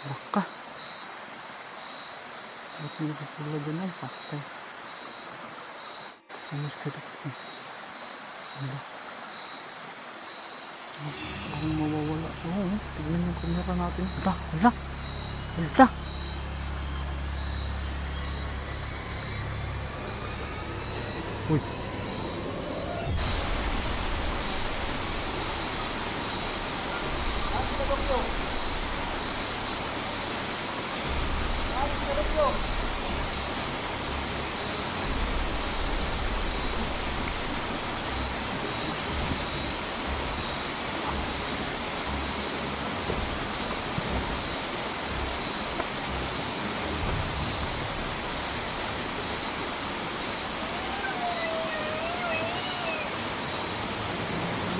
Baka. Ba't hindi ko sila dyan ay patay? Ayos ka dito. Ano? Parang mawawala. Oo, oh, tignan yung camera natin. Wala, wala. Wala. Uy.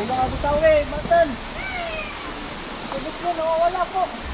Bula ka bitaw eh, matan. Sabit mo, nawawala po.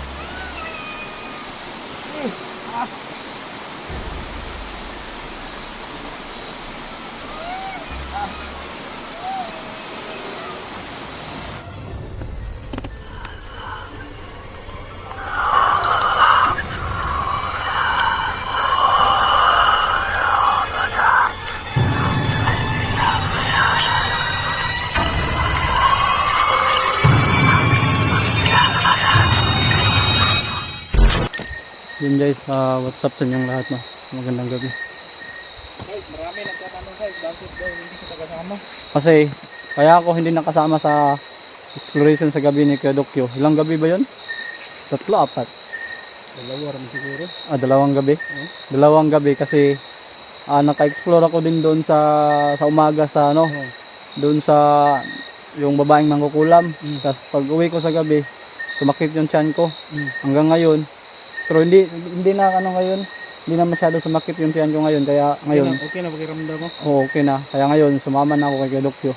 Yun guys, uh, what's up sa inyong lahat no? Magandang gabi. Guys, marami nagtatanong guys, bakit daw hindi kita kasama? Kasi, kaya ako hindi nakasama sa exploration sa gabi ni Kuya Dokyo. Ilang gabi ba yun? Tatlo, apat. Dalawa rin siguro. Ah, dalawang gabi. Hmm? Dalawang gabi kasi ah, naka-explore ako din doon sa sa umaga sa ano, Oh. doon sa yung babaeng mangkukulam. Mm. Tapos pag uwi ko sa gabi, sumakit yung tiyan ko Mm. hanggang ngayon. Pero hindi hindi na ano ngayon, hindi na masyado sumakit yung tiyan ko ngayon kaya ngayon Okay na, okay na pakiramdam mo. oh, okay na. Kaya ngayon sumama na ako kay Kuya Dokyo.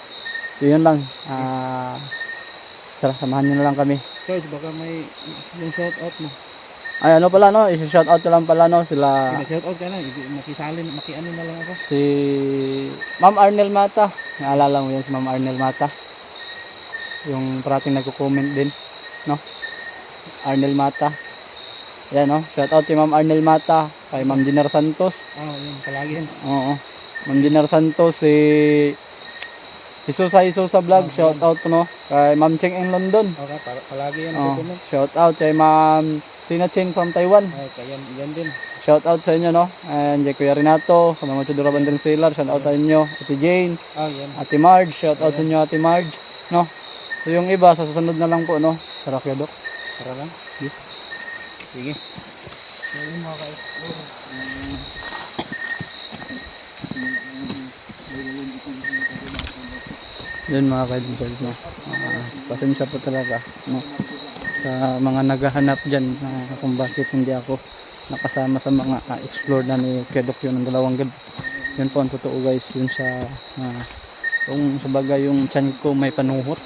Yun lang. Ah, tara, samahan niyo na lang kami. Guys, baka may yung shout out mo. Ay ano pala no, i-shout out ko lang pala no sila shout out ka na, hindi makisalin, makiano na lang ako. si Ma'am Arnel Mata. Naalala mo yan si Ma'am Arnel Mata. Yung parating nagko-comment din, no? Arnel Mata. Yan no, shout out kay Ma'am Arnel Mata, kay Ma'am Dinar Santos. Ah, yun, palagi yan. Oo. Ma'am Dinar Santos si si Susa Isusa Vlog, shout out no. Kay Ma'am Cheng in London. Okay, para, palagi yan Oh, shout out kay Ma'am Tina Cheng from Taiwan. Ay, kaya yan din. Shout out sa inyo no. And kay Kuya Renato, kay Mama Chudura Bandang Sailor, shout out sa inyo. Ate Jane, Ah, yan. Ate Marge, shout out sa inyo Ate Marge, no? So yung iba sa susunod na lang po, no? Sarap ya, Dok. Tara lang. Sige. Sige. Mga ka-explore. Yun mga kaibigan, no? Ah, pasensya po talaga, no? Sa mga naghahanap dyan na kung bakit hindi ako nakasama sa mga ah, explore na ni Kedok yun ng dalawang gabi. Yun po ang totoo guys, yun sa ah, kung sa bagay yung chan ko may panuhot.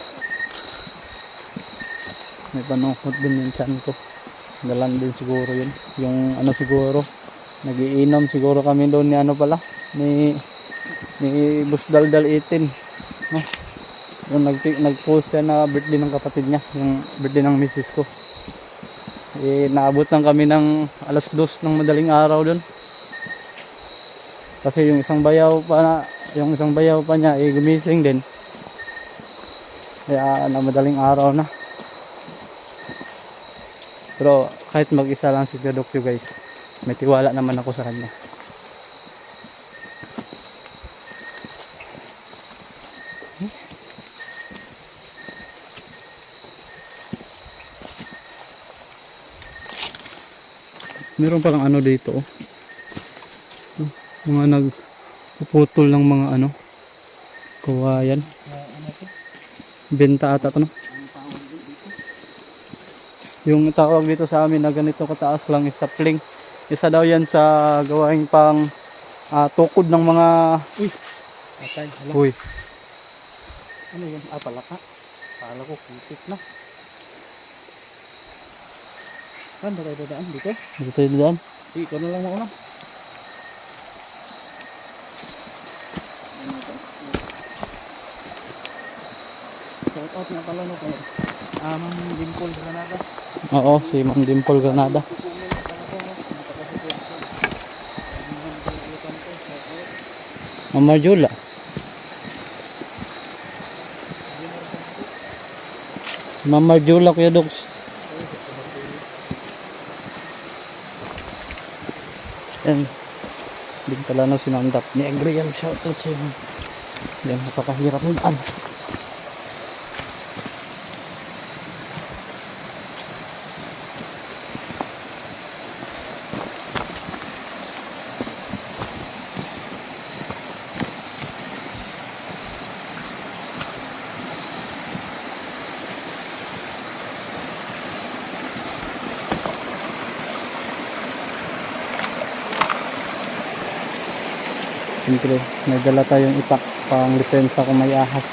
May panuhot din yung chan ko. Dalan din siguro yun. Yung ano siguro, nagiinom siguro kami doon ni ano pala, ni ni Busdaldal 18. No? Yung nag nag-post siya na birthday ng kapatid niya, yung birthday ng misis ko. Eh, naabot lang kami ng alas dos ng madaling araw doon. Kasi yung isang bayaw pa na, yung isang bayaw pa niya, eh, gumising din. Kaya na madaling araw na. Pero kahit mag-isa lang si Dokyo guys, may tiwala naman ako sa kanya. Meron palang ano dito. oh. Mga nagpuputol ng mga ano. Kawayan. Benta ata to no. Ang tawag din dito. Yung tawag dito sa amin na ganito kataas lang is sapling. Isa daw yan sa gawaing pang ah, tukod ng mga Atay, hala. Uy, Ano yun? Ah, palaka. Kala ko putik na. Saan ba tayo dadaan? Dito? dito tayo dyan. Di, ikaw na lang mauna. Shout out nga pala no Ah, Ma'am Dimple Granada. Oo, si Ma'am Dimple Granada. Ma'am Marjula. Ma'am Marjula, Kuya Dogs. Yan. Din pala no si Ma'am Dap. Ni Agriel, shoutout sa iyo. Yan, napakahirap ng daan. May dala tayong itak pang depensa kung may ahas.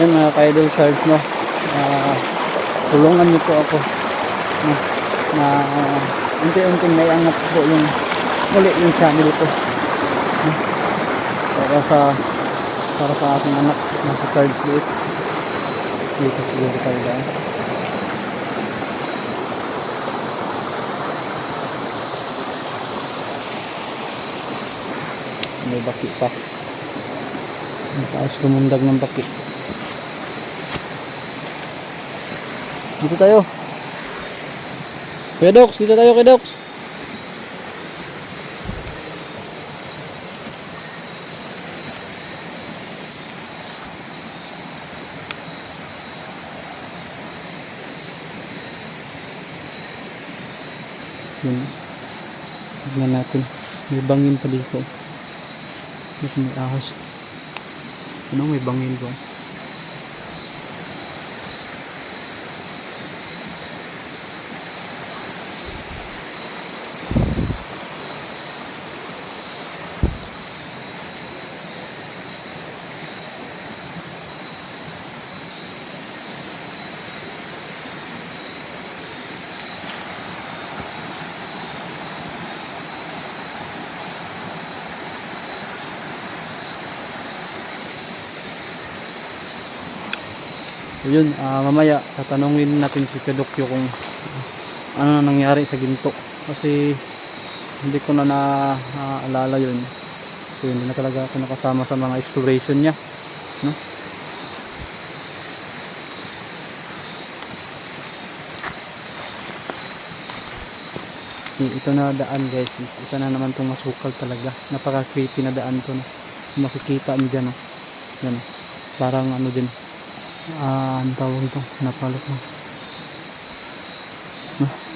Yan mga ka-idol shards no. Ah, tulungan niyo po ako no, na unti-unting may angat po yung muli yung channel ko. No? para sa para sa aking anak na sa third plate dito siguro tayo daan. May baki pa. Ang taas lumundag ng baki. Dito tayo Kuya dito tayo kay Dox. Yun. Tignan natin. May bangin pa dito. Dito may ahas. Ano may bangin ko? Yun, ah, mamaya tatanungin natin si Pedokyo kung ano na nangyari sa ginto. Kasi hindi ko na naaalala yun. So hindi na talaga ako nakasama sa mga exploration niya. No? Ito na daan guys, is- isa na naman itong masukal talaga. Napaka creepy na daan to. No? Makikita mo dyan. No? Yan? Parang ano din, ah, ang tawag ito, napalok mo. Ah.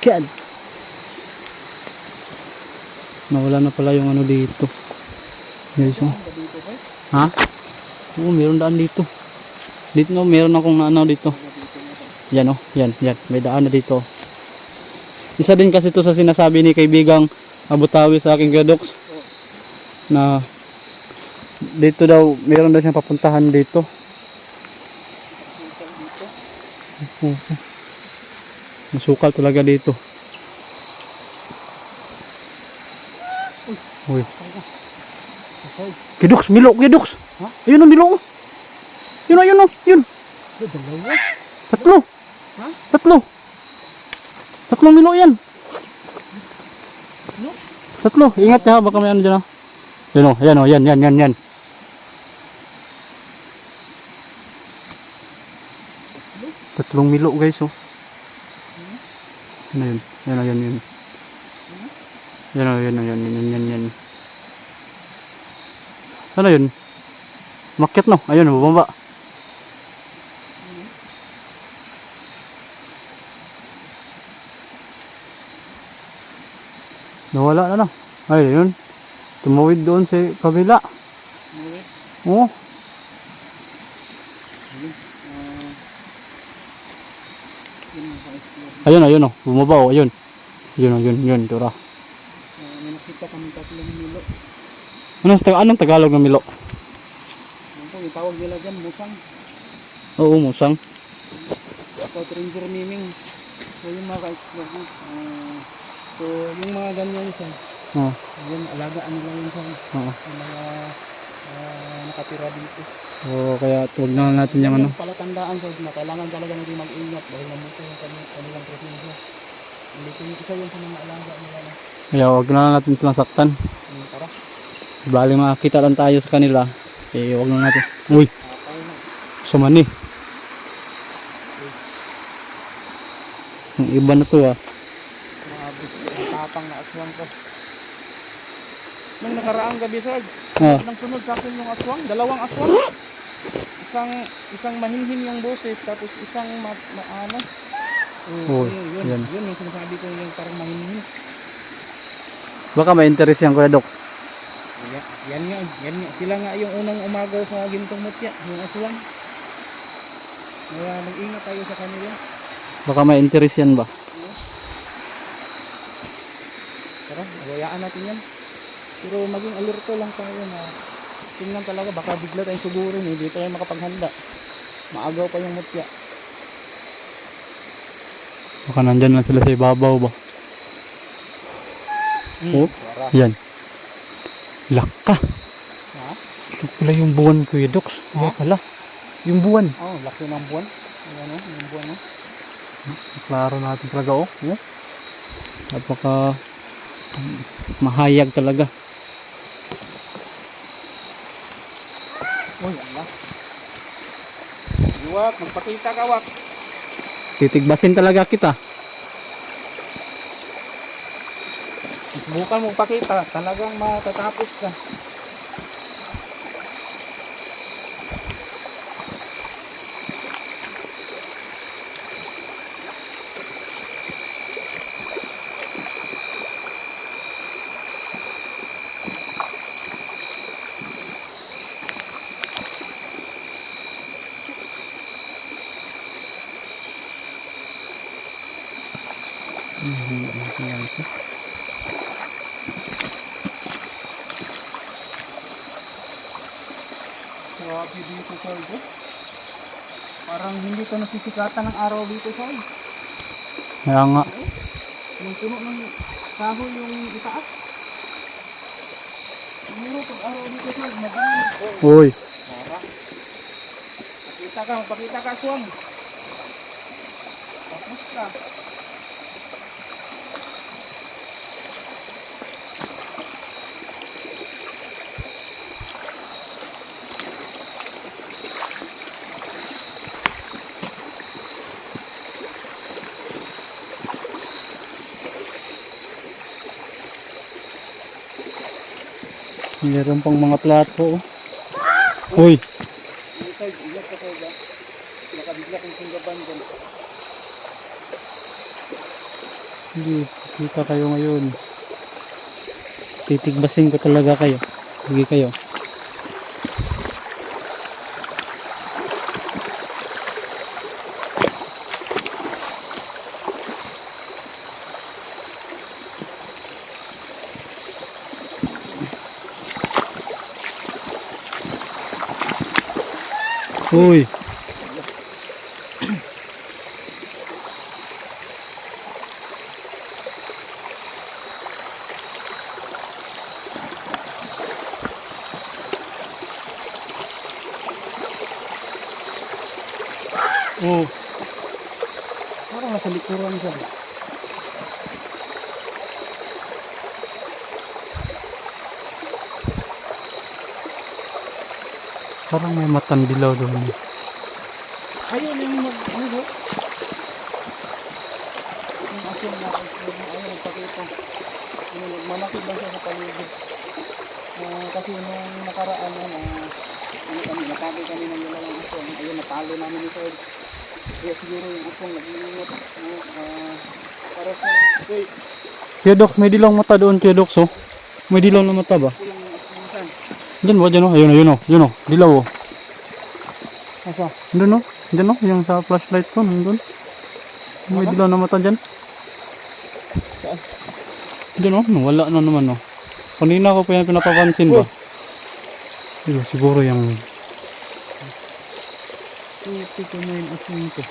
God. Nawala na pala yung ano dito. Guys, oh. Ha? Oo, meron daan dito. Dito no, meron akong ano dito. Yan oh, yan, yan. May daan na dito. Isa din kasi to sa sinasabi ni kaibigang Abutawi sa aking gadoks na dito daw, meron daw siyang papuntahan dito. Masukal talaga dito. Uy. Kidoks, milo, kidoks. Ha? Ayun ang milo. oh. Yun, ayun, oh, yun. Dalawa? Tatlo. Ha? Tatlo. Tatlong milo yan. Ano? Tatlo. Ingat ha, baka may ano dyan. oh. Yan o, yan o, yan, yan, yan, yan. Tatlong milo guys oh. Ano yun? Yan o, yan, yan. Yan o, oh, yan o, oh, yan, yan, yan, yan. Ano yun? Makit no? Ayun, oh, bumaba. Nawala na na. Ay, yun. Tumawid doon sa si kabila. Tumawid? Oo. Ayun, uh, uh, ayun o. Bumaba o, ayun. Ayun o, yun, yun, tura. Anong, Tag- anong Tagalog ng Milo? Yan po, yung tawag nila dyan, musang. Oo, musang. About ranger naming. So yung mga ka-explore mo. ah, so yung mga ganyan siya. Oo. Yun, alagaan nila yun sa Oo. yung mga ah, nakatira dito. Oo, kaya tuwag na natin yung ano. Yung palatandaan sa na kailangan talaga natin mag-ingat dahil namuto yung kanilang, kanilang presensya. Hindi ko isa yun sa mga alaga nila Kaya wag na natin silang saktan. yung tara. Bali makakita lang tayo sa kanila. Eh, wag na natin. Uy, Ah, tayo na. sama ni. Ang iba na to ah. Tapang na aswang ko. Nung nakaraang gabi, Sarge, Ah, nang sunod sa akin yung aswang, dalawang aswang. Isang isang mahinhin yung boses, tapos isang ma, ma ano. Oh, yun, yun, yan. yun, yung sinasabi ko yung parang mahinhin. baka may interest yan Kuya Dox. Yan, yan nga, yan nga. Sila nga yung unang umagaw sa gintong mutya, yung aswang. Kaya mag-ingat tayo sa kanila. Baka may interest yan ba? Tara, magayaan natin yan. Pero maging alerto lang tayo na tingnan talaga, baka bigla tayong sugurin, hindi tayo makapaghanda. Maagaw pa yung mutya. Baka nandyan lang sila sa ibabaw ba? Oh. Tara. Yan. Laka. Ha? Ito pala yung buwan Kuya Dox. Ha? Ha? pala. Yung buwan. Oh, laki ng buwan. Ayan o, yung buwan o. Klaro natin talaga oh. oh. Napaka mahayag talaga. Uy, ala. Iwak, magpakita ka, wak. Titigbasin talaga kita. Subukan mo pakita, talagang matatapos ka. Mhm, Grabe dito, Sarge. Parang hindi ka nasisikatan ng araw dito, Sarge. Kaya nga. Yung puno ng kahoy yung itaas. Siguro pag araw dito, Sarge, mag-init. Uy. Tara. Pakita ka, pakita ka, Swang. Tapos ka. Meron pang mga plato. oh. Uy. Hindi. Kita kayo ngayon. Titigbasin ko talaga kayo. Sige kayo. Uy. Oh. Parang nasa likuran siya. Parang may matang dilaw doon. Ayun yung mag... Ano ba? Yung asin na ayun nagpakita. Yung nagmamakid lang siya sa paligid. Ah, kasi nung nakaraan ah, ano kami, natagay kami ng dalawang asong. Ayun, natalo namin ito. Kaya siguro yung asong nag-iingat. Ah, para sa... Wait. Kuya Dok, may dilaw mata doon, Kuya Dok, so. May dilaw na mata ba? Diyan ba, diyan o? Ayun o, ayun o, ayun o. Dilaw o. Asa? Doon o. Diyan o, yung sa flashlight ko, nandun. May dilaw na mata dyan. Saan? Diyan o, wala na naman o. Kanina ko pa yan pinapapansin ba? Ayun, siguro yung... Ito ko na yung aswing ko.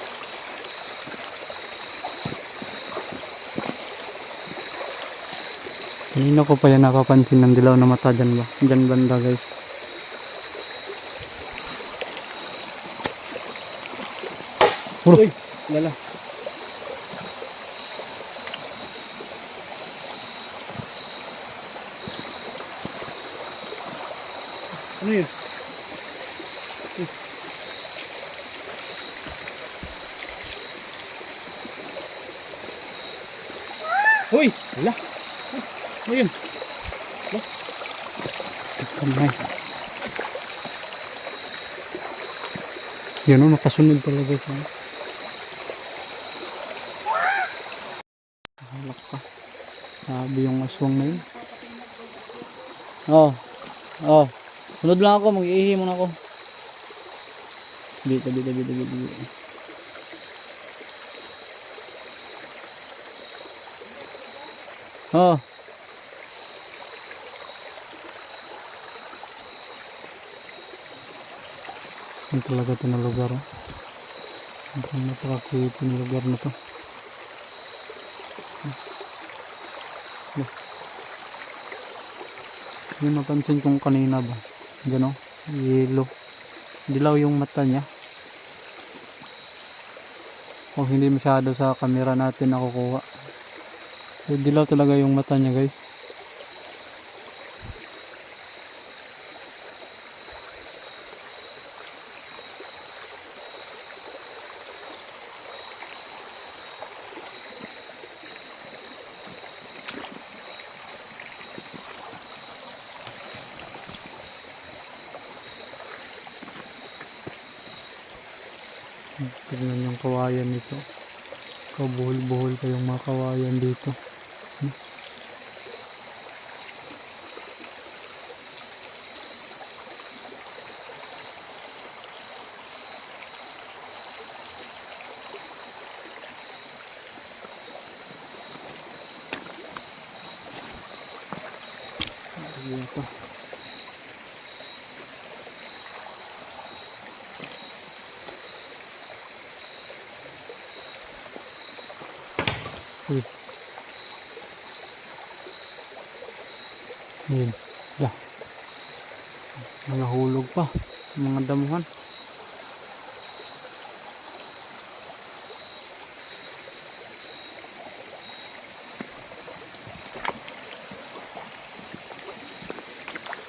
Kanina ko pa yan napapansin ng dilaw na mata dyan ba? Dyan banda guys. Uy, lala. Ano yun? Uy. Wala! Ano yun? Kamay. Yan o, nakasunod talaga siya. Halak ka. Sabi yung aswang na yun. Oh. Oh. Sunod lang ako, mag-iihi muna ako. Dito, dito, dito, dito. Oo. Oh. Yan talaga ito na lugar. Ang napaka-creepy na lugar na to. Yung napansin kong kanina ba? Oh, yellow. Dilaw yung mata niya. Kung hindi masyado sa camera natin nakukuha. So, dilaw talaga yung mata niya guys. Tignan yung kawayan nito. Kabuhol-buhol pa yung mga kawayan dito. Hmm. Dito. Uy. Yun. Ya. Mga hulog pa. Mga damuhan.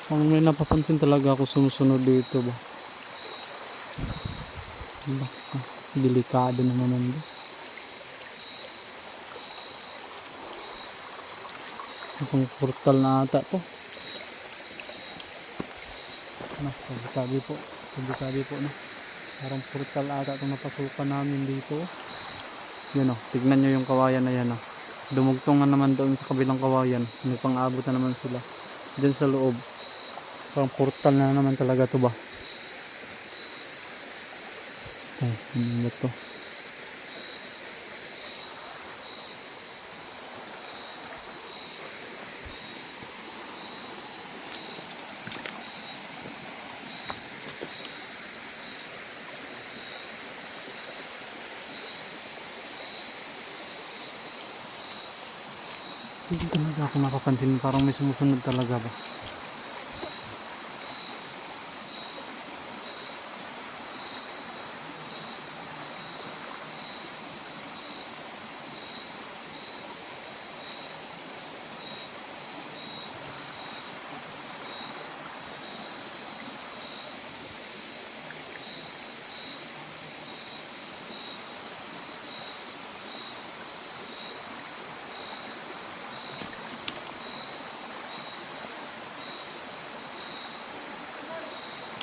Kung may napapansin talaga ako sumusunod dito ba? Ba, ah, delikado naman nandun. Itong portal na ata to. Ano, tabi-tabi po. Tabi-tabi po na. Parang portal ata itong napasukan namin dito. Yan o, tignan nyo yung kawayan na yan o. Dumugtong na naman doon sa kabilang kawayan. May pang-abot na naman sila. Diyan sa loob. Parang portal na naman talaga to ba? Ay, ano to? Hindi nakapansin. Parang may sumusunod talaga ba?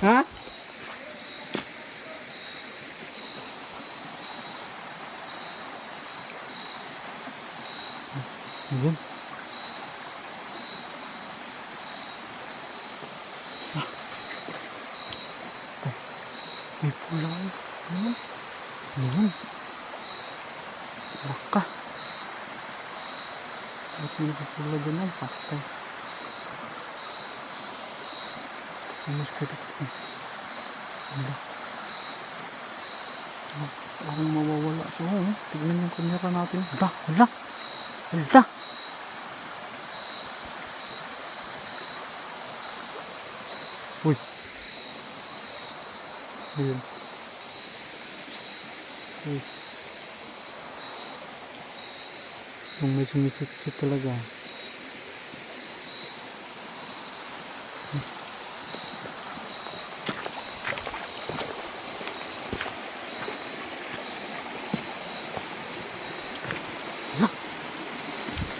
Ha? Ayun. Ayan. Baka. Ba't may nakapula dyan ang patay? Ano sa? Ano? Ah, Parang mawawala siya. Oh. Tignan yung kamera natin. Hala, hala. Hala. Uy. Ayun. Uy. May sumisit-sit talaga. Hala.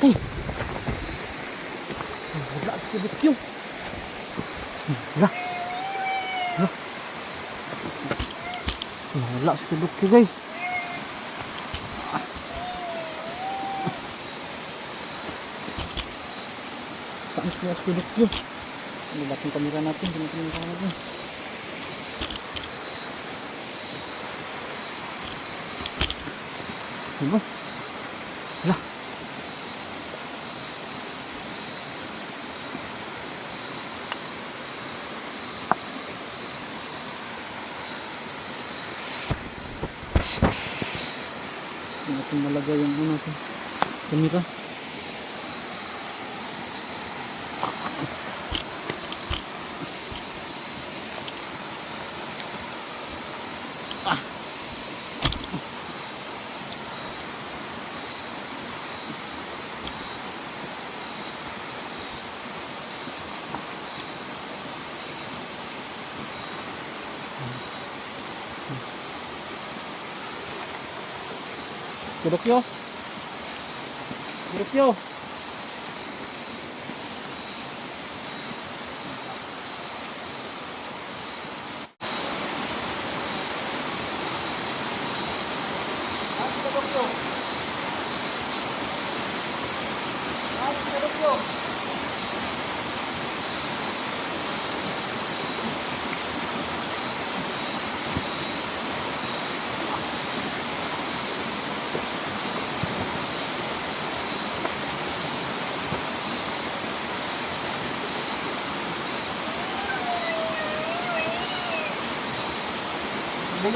Tay. Wala sa kubik yun. Hala. Hala. Wala sa guys. Kubik yun? Ano ba yung kamera natin? Tinatin yung kamera natin. Diba? Hala. Hindi natin malagay yung ano natin. Kamera. Gurukyo. Gurukyo. Hindi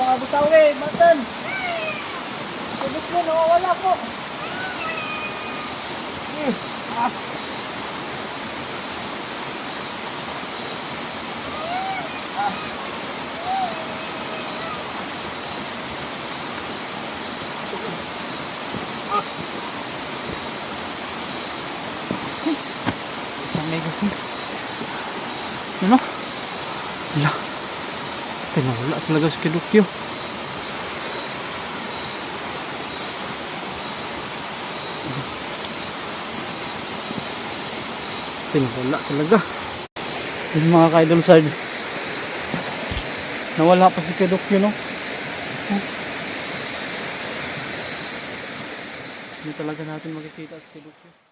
ka kabutaw eh, Martin. Tubig mo, nawawala po. Eh, ah. Ang mega sin. Ano? Wala. Si Kidukyo. Pinawala talaga. Yung mga ka-idol side. Nawala pa si Kidukyo, no? Hindi talaga natin makikita si Kidukyo.